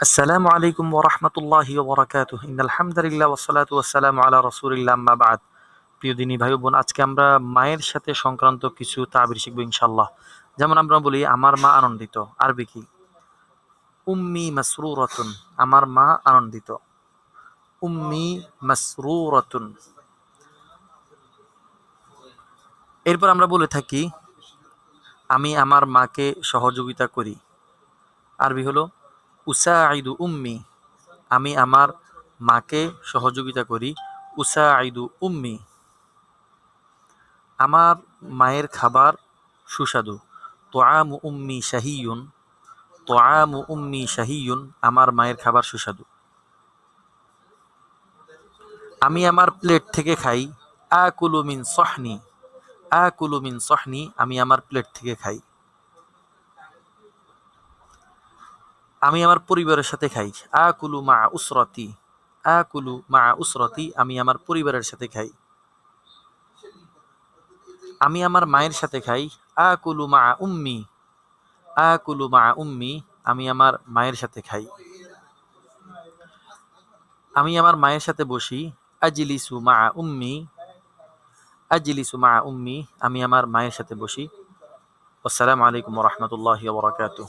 আসসালামু আলাইকুম ওরহমতুল্লাহি ওবরাকাতুহ ইন আলহামদুলিল্লাহ ওয়াসসালাতু ওয়াসসালামু আলা রাসূলিল্লাহ আম্মা বাদ। প্রিয় দিনী ভাই বোন আজকে আমরা মায়ের সাথে সংক্রান্ত কিছু তাবির শিখব ইনশাআল্লাহ। যেমন আমরা বলি, আমার মা আনন্দিত। আরবি কি? উম্মি মাসরুরাতুন। আমার মা আনন্দিত। উম্মি মাসরুরাতুন। এরপর আমরা বলে থাকি, আমি আমার মাকে সহযোগিতা করি। আরবি হলো উসাইদু উম্মি, আমি আমার মাকে সহযোগিতা করি। উসাইদু উম্মি, আমার মায়ের খাবার সুস্বাদু। তোয়ামু উম্মি শাহিয়ুন, তোয়ামু উম্মি শাহিয়ুন, আমার মায়ের খাবার সুস্বাদু। আমি আমার প্লেট থেকে খাই। আকুলু মিন সহনি, আকুলু মিন সহনি, আমি আমার প্লেট থেকে খাই। আমি আমার পরিবারের সাথে খাই। আকুলু মা উসরতি। আকুলু মা উসরতি, আমি আমার পরিবারের সাথে খাই। আমি আমার মায়ের সাথে খাই। আকুলু মা উম্মি। আকুলু মা উম্মি, আমি আমার মায়ের সাথে খাই। আমি আমার মায়ের সাথে বসি। আজলিসু মা উম্মি। আজলিসু মা উম্মি, আমি আমার মায়ের সাথে বসি। আসসালামু আলাইকুম রহমতুল্লাহ বরাকাতুহ।